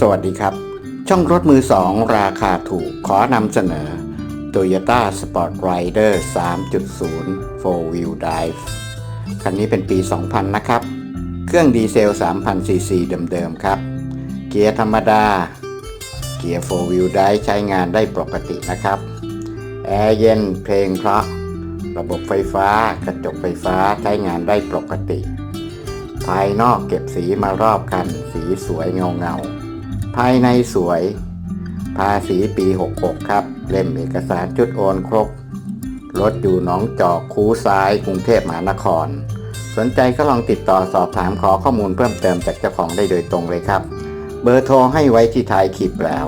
สวัสดีครับ ช่องรถมือสองราคาถูกขอนำเสนอ Toyota Sport Rider 3.0 4 Wheel Drive คันนี้เป็นปี 2000 นะครับ เครื่องดีเซล 3,000 ซีซีเดิมๆครับ เกียร์ธรรมดา เกียร์ 4 Wheel Drive ใช้งานได้ปกตินะครับ แอร์เย็นเพลงเพราะ ระบบไฟฟ้ากระจกไฟฟ้าใช้งานได้ปกติ ภายนอกเก็บสีมารอบคันสีสวยเงาเงา ภายในสวย ภาษีปี 66 ครับ เล่มเอกสารจุดโอนครบ รถอยู่หนองจอกคูซ้าย กรุงเทพมหานคร สนใจก็ลองติดต่อสอบถามขอข้อมูลเพิ่มเติมจากเจ้าของได้โดยตรงเลยครับ เบอร์โทรให้ไว้ที่ท้ายคลิปแล้ว